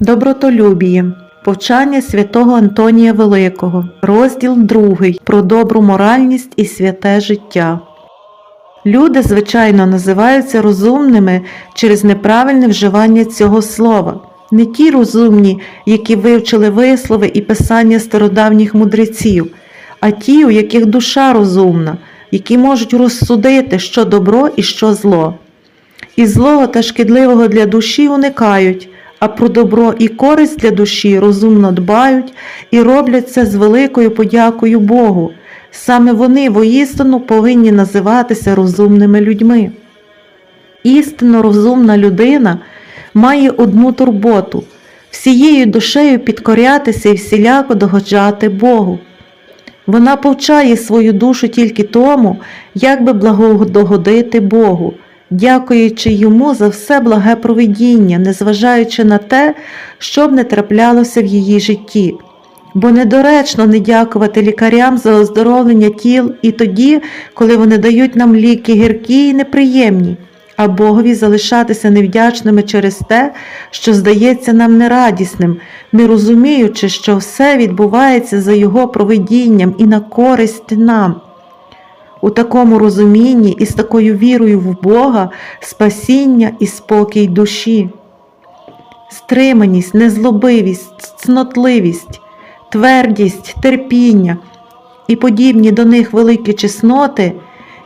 Добротолюбіє. Повчання святого Антонія Великого. Розділ 2. Про добру моральність і святе життя. Люди, звичайно, називаються розумними через неправильне вживання цього слова. Не ті розумні, які вивчили вислови і писання стародавніх мудреців, а ті, у яких душа розумна, які можуть розсудити, що добро і що зло. І злого та шкідливого для душі уникають, а про добро і користь для душі розумно дбають і роблять це з великою подякою Богу. Саме вони воістину повинні називатися розумними людьми. Істинно розумна людина має одну турботу всією душею підкорятися і всіляко догоджати Богу. Вона повчає свою душу тільки тому, як би благодогодити Богу, дякуючи йому за все благе провидіння, незважаючи на те, що б не траплялося в її житті. Бо недоречно не дякувати лікарям за оздоровлення тіл і тоді, коли вони дають нам ліки гіркі і неприємні, а Богові залишатися невдячними через те, що здається нам нерадісним, не розуміючи, що все відбувається за Його провидінням і на користь нам. У такому розумінні і з такою вірою в Бога спасіння і спокій душі. Стриманість, незлобивість, цнотливість, твердість, терпіння і подібні до них великі чесноти,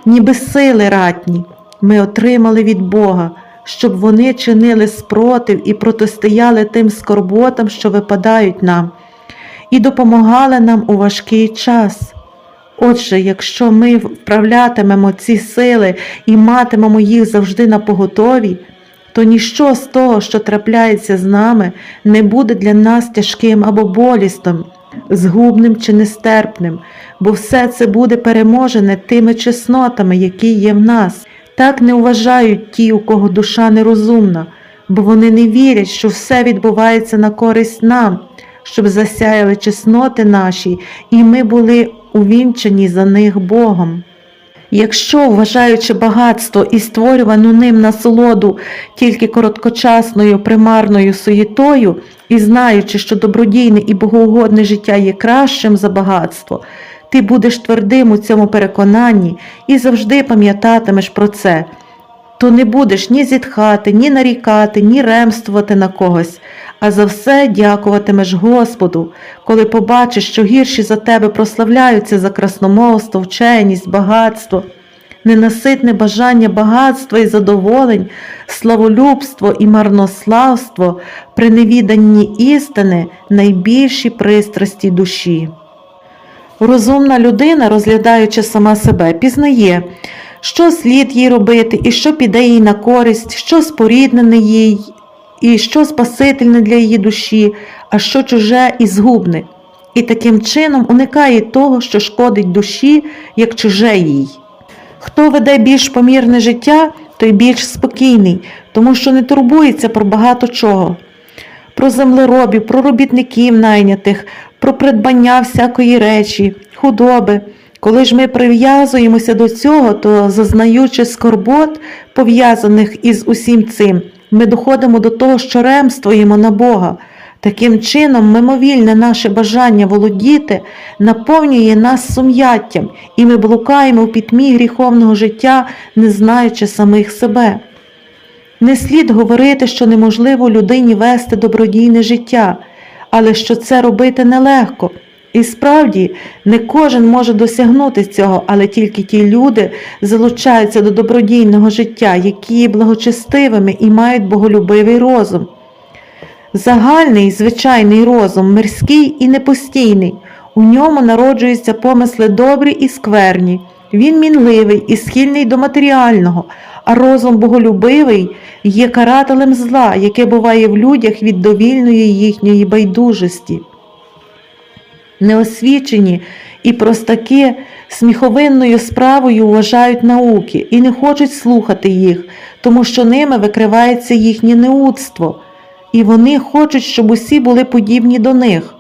ніби сили ратні, ми отримали від Бога, щоб вони чинили спротив і протистояли тим скорботам, що випадають нам, і допомагали нам у важкий час. Отже, якщо ми вправлятимемо ці сили і матимемо їх завжди на поготові, то ніщо з того, що трапляється з нами, не буде для нас тяжким або болісним, згубним чи нестерпним, бо все це буде переможене тими чеснотами, які є в нас. Так не вважають ті, у кого душа нерозумна, бо вони не вірять, що все відбувається на користь нам, щоб засяяли чесноти наші, і ми були увінчані за них Богом. Якщо, вважаючи багатство і створювану ним насолоду тільки короткочасною примарною суєтою, і знаючи, що добродійне і богоугодне життя є кращим за багатство, ти будеш твердим у цьому переконанні і завжди пам'ятатимеш про це, то не будеш ні зітхати, ні нарікати, ні ремствувати на когось, а за все дякуватимеш Господу, коли побачиш, що гірші за тебе прославляються за красномовство, вченість, багатство, ненаситне бажання багатства і задоволень, славолюбство і марнославство, при невіданні істини найбільші пристрасті душі. Розумна людина, розглядаючи сама себе, пізнає, що слід їй робити, і що піде їй на користь, що споріднене їй, і що спасительне для її душі, а що чуже і згубне, і таким чином уникає того, що шкодить душі, як чуже їй. Хто веде більш помірне життя, той більш спокійний, тому що не турбується про багато чого. Про землеробів, про робітників найнятих, про придбання всякої речі, худоби. Коли ж ми прив'язуємося до цього, то зазнаючи скорбот, пов'язаних із усім цим, ми доходимо до того, що ремствуємо на Бога. Таким чином, мимовільне наше бажання володіти наповнює нас сум'яттям, і ми блукаємо в пітьмі гріховного життя, не знаючи самих себе. Не слід говорити, що неможливо людині вести добродійне життя, але що це робити нелегко. І справді не кожен може досягнути цього, але тільки ті люди залучаються до добродійного життя, які є благочестивими і мають боголюбивий розум. Загальний звичайний розум, мирський і непостійний, у ньому народжуються помисли добрі і скверні. Він мінливий і схильний до матеріального, а розум боголюбивий є карателем зла, яке буває в людях від довільної їхньої байдужості. Неосвічені і простаки сміховинною справою вважають науки і не хочуть слухати їх, тому що ними викривається їхнє неудство, і вони хочуть, щоб усі були подібні до них.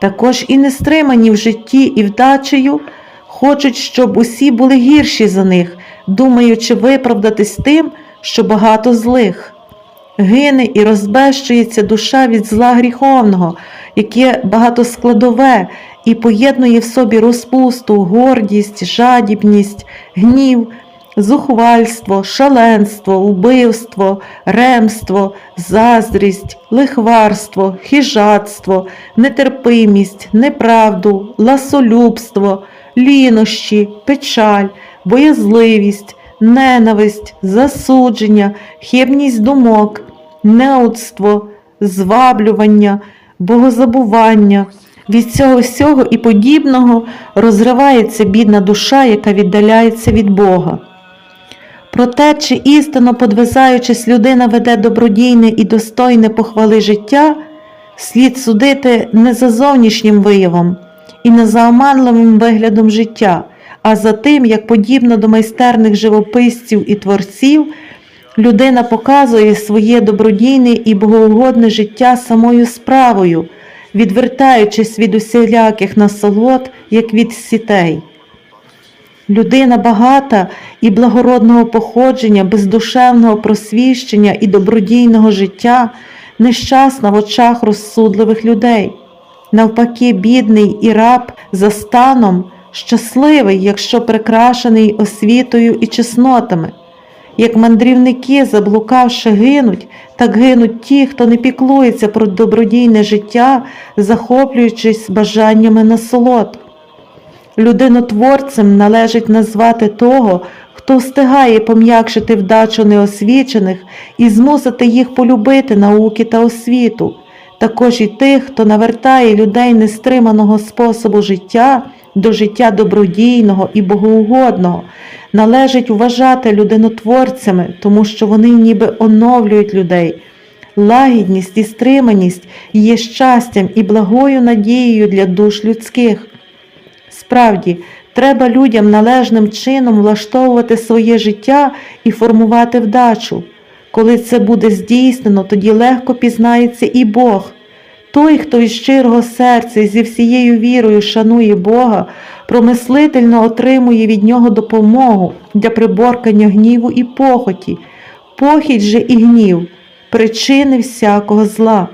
Також і не стримані в житті і вдачею, хочуть, щоб усі були гірші за них, думаючи виправдатись тим, що багато злих. Гине і розбещується душа від зла гріховного, яке багатоскладове і поєднує в собі розпусту, гордість, жадібність, гнів, зухвальство, шаленство, вбивство, ремство, заздрість, лихварство, хижатство, нетерпимість, неправду, ласолюбство, лінощі, печаль, боязливість, ненависть, засудження, хибність думок, неудство, зваблювання, богозабування. Від цього всього і подібного розривається бідна душа, яка віддаляється від Бога. Проте, чи істинно подвизаючись, людина веде добродійне і достойне похвали життя, слід судити не за зовнішнім виявом і не за оманливим виглядом життя, а за тим, як подібно до майстерних живописців і творців, людина показує своє добродійне і богоугодне життя самою справою, відвертаючись від усіляких насолод, як від сітей. Людина багата і благородного походження, бездушевного просвіщення і добродійного життя нещасна в очах розсудливих людей. Навпаки, бідний і раб за станом щасливий, якщо прикрашений освітою і чеснотами. Як мандрівники, заблукавши, гинуть, так гинуть ті, хто не піклується про добродійне життя, захоплюючись бажаннями насолод. Людинотворцем належить назвати того, хто встигає пом'якшити вдачу неосвічених і змусити їх полюбити науки та освіту, також і тих, хто навертає людей нестриманого способу життя до життя добродійного і богоугодного, належить вважати людинотворцями, тому що вони ніби оновлюють людей. Лагідність і стриманість є щастям і благою надією для душ людських. Справді, треба людям належним чином влаштовувати своє життя і формувати вдачу. Коли це буде здійснено, тоді легко пізнається і Бог. Той, хто із щирого серця і зі всією вірою шанує Бога, промислительно отримує від Нього допомогу для приборкання гніву і похоті, похідь же і гнів, причини всякого зла.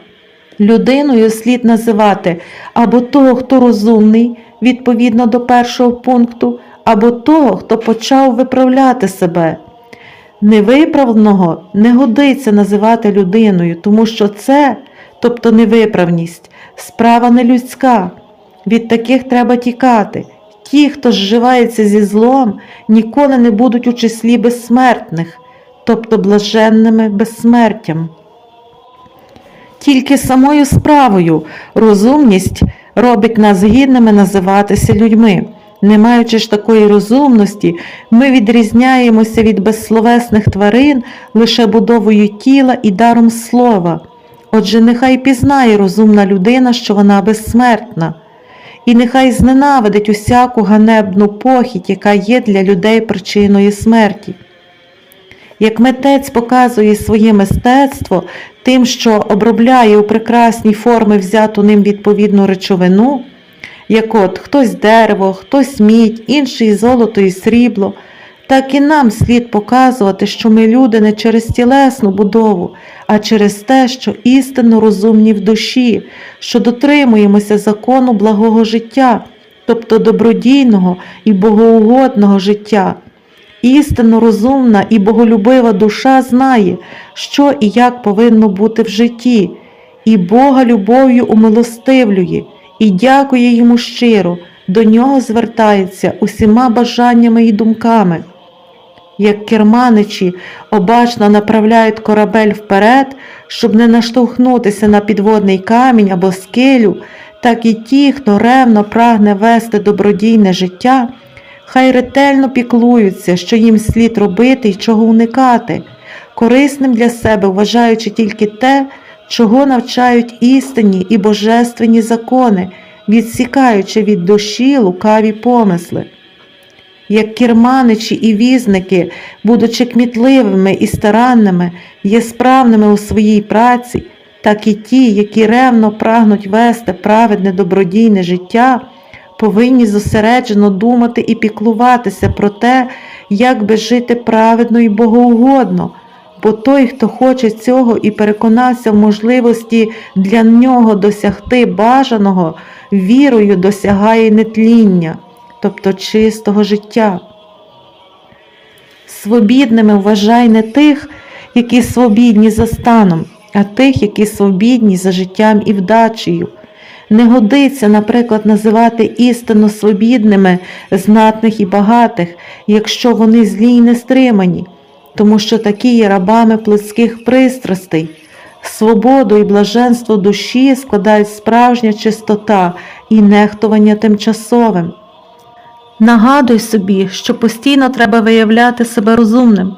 Людиною слід називати або того, хто розумний, відповідно до першого пункту, або того, хто почав виправляти себе. Невиправного не годиться називати людиною, тому що це, тобто невиправність, справа не людська. Від таких треба тікати. Ті, хто зживається зі злом, ніколи не будуть у числі безсмертних, тобто блаженними безсмертям. Тільки самою справою розумність робить нас гідними називатися людьми. Не маючи ж такої розумності, ми відрізняємося від безсловесних тварин лише будовою тіла і даром слова. Отже, нехай пізнає розумна людина, що вона безсмертна, і нехай зненавидить усяку ганебну похідь, яка є для людей причиною смерті. Як митець показує своє мистецтво тим, що обробляє у прекрасні форми взяту ним відповідну речовину, як от хтось дерево, хтось мідь, інший золото і срібло, так і нам слід показувати, що ми люди не через тілесну будову, а через те, що істинно розумні в душі, що дотримуємося закону благого життя, тобто добродійного і богоугодного життя. Істинно розумна і боголюбива душа знає, що і як повинно бути в житті, і Бога любов'ю умилостивлює, і дякує йому щиро, до нього звертається усіма бажаннями і думками. Як керманичі обачно направляють корабель вперед, щоб не наштовхнутися на підводний камінь або скелю, так і ті, хто ревно прагне вести добродійне життя хай ретельно піклуються, що їм слід робити і чого уникати, корисним для себе вважаючи тільки те, чого навчають істинні і божественні закони, відсікаючи від душі лукаві помисли. Як керманичі і візники, будучи кмітливими і старанними, є справними у своїй праці, так і ті, які ревно прагнуть вести праведне добродійне життя повинні зосереджено думати і піклуватися про те, як би жити праведно і богоугодно, бо той, хто хоче цього і переконався в можливості для нього досягти бажаного, вірою досягає нетління, тобто чистого життя. Свобідними вважай не тих, які свобідні за станом, а тих, які свобідні за життям і вдачею. Не годиться, наприклад, називати істинно свобідними знатних і багатих, якщо вони злі й нестримані, тому що такі є рабами плотських пристрастей. Свободу і блаженство душі складають справжня чистота і нехтування тимчасовим. Нагадуй собі, що постійно треба виявляти себе розумним.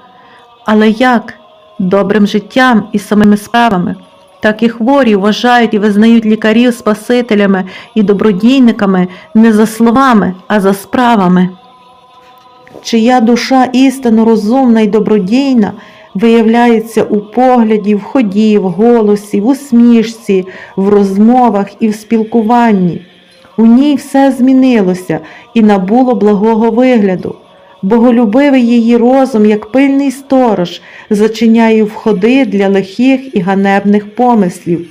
Але як? Добрим життям і самими справами. Так і хворі вважають і визнають лікарів спасителями і добродійниками не за словами, а за справами. Чия душа істинно розумна і добродійна виявляється у погляді, в ході, в голосі, в усмішці, в розмовах і в спілкуванні. У ній все змінилося і набуло благого вигляду. Боголюбивий її розум, як пильний сторож, зачиняє входи для лихих і ганебних помислів.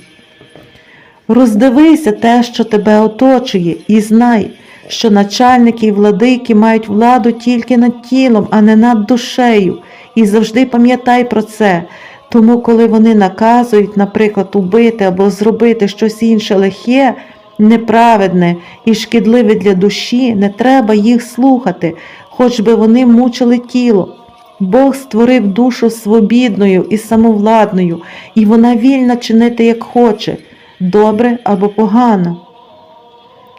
Роздивися те, що тебе оточує, і знай, що начальники і владики мають владу тільки над тілом, а не над душею, і завжди пам'ятай про це. Тому, коли вони наказують, наприклад, убити або зробити щось інше лихе, неправедне і шкідливе для душі, не треба їх слухати, хоч би вони мучили тіло. Бог створив душу свобідною і самовладною, і вона вільна чинити як хоче, добре або погано.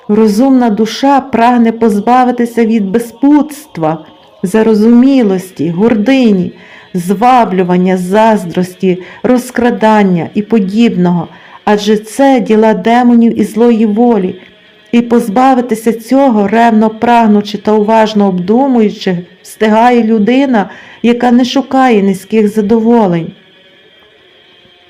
Розумна душа прагне позбавитися від безпутства, зарозумілості, гордині, зваблювання, заздрості, розкрадання і подібного, адже це діла демонів і злої волі, і позбавитися цього, ревно прагнучи та уважно обдумуючи, встигає людина, яка не шукає низьких задоволень.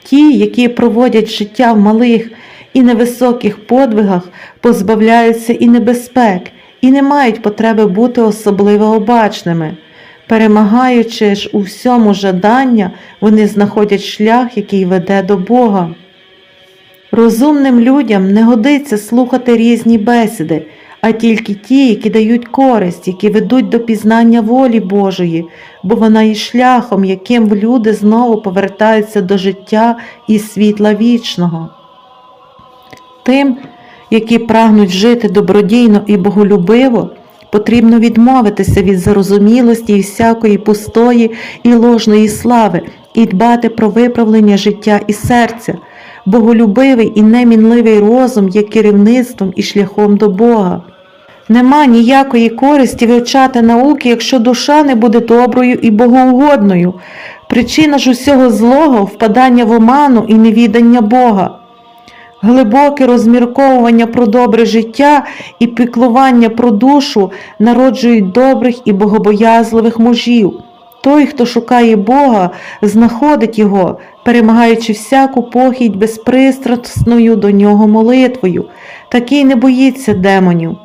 Ті, які проводять життя в малих і невисоких подвигах, позбавляються і небезпек, і не мають потреби бути особливо обачними. Перемагаючи ж у всьому жадання, вони знаходять шлях, який веде до Бога. Розумним людям не годиться слухати різні бесіди, а тільки ті, які дають користь, які ведуть до пізнання волі Божої, бо вона є шляхом, яким люди знову повертаються до життя і світла вічного. Тим, які прагнуть жити добродійно і боголюбиво, потрібно відмовитися від зарозумілості і всякої пустої і ложної слави і дбати про виправлення життя і серця. Боголюбивий і немінливий розум є керівництвом і шляхом до Бога. Нема ніякої користі вивчати науки, якщо душа не буде доброю і богоугодною. Причина ж усього злого впадання в оману і невідання Бога. Глибоке розмірковування про добре життя і піклування про душу народжують добрих і богобоязливих мужів. Той, хто шукає Бога, знаходить Його, перемагаючи всяку похідь безпристрасною до нього молитвою, такий не боїться демонів.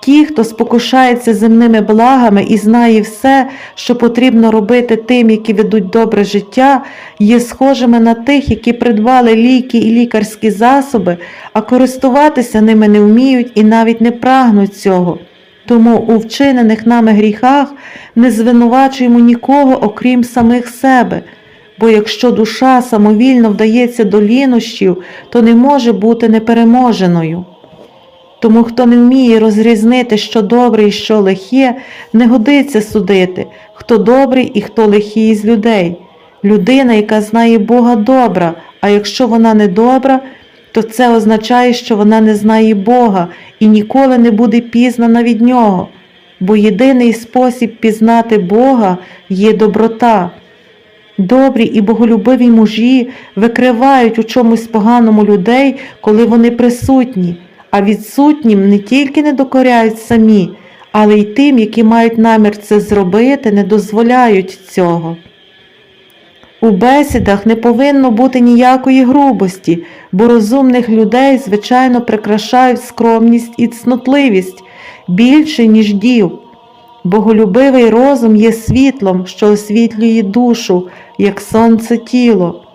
Ті, хто спокушається земними благами і знає все, що потрібно робити тим, які ведуть добре життя, є схожими на тих, які придбали ліки і лікарські засоби, а користуватися ними не вміють і навіть не прагнуть цього. Тому у вчинених нами гріхах не звинувачуємо нікого, окрім самих себе. Бо якщо душа самовільно вдається до лінощів, то не може бути непереможеною. Тому хто не вміє розрізнити, що добре і що лихе, не годиться судити, хто добрий і хто лихий з людей. Людина, яка знає Бога добра, а якщо вона не добра, то це означає, що вона не знає Бога і ніколи не буде пізнана від Нього, бо єдиний спосіб пізнати Бога є доброта. Добрі і боголюбиві мужі викривають у чомусь поганому людей, коли вони присутні, а відсутнім не тільки не докоряють самі, але й тим, які мають намір це зробити, не дозволяють цього. У бесідах не повинно бути ніякої грубості, бо розумних людей, звичайно, прикрашають скромність і цнотливість більше, ніж дів. Боголюбивий розум є світлом, що освітлює душу, як сонце тіло.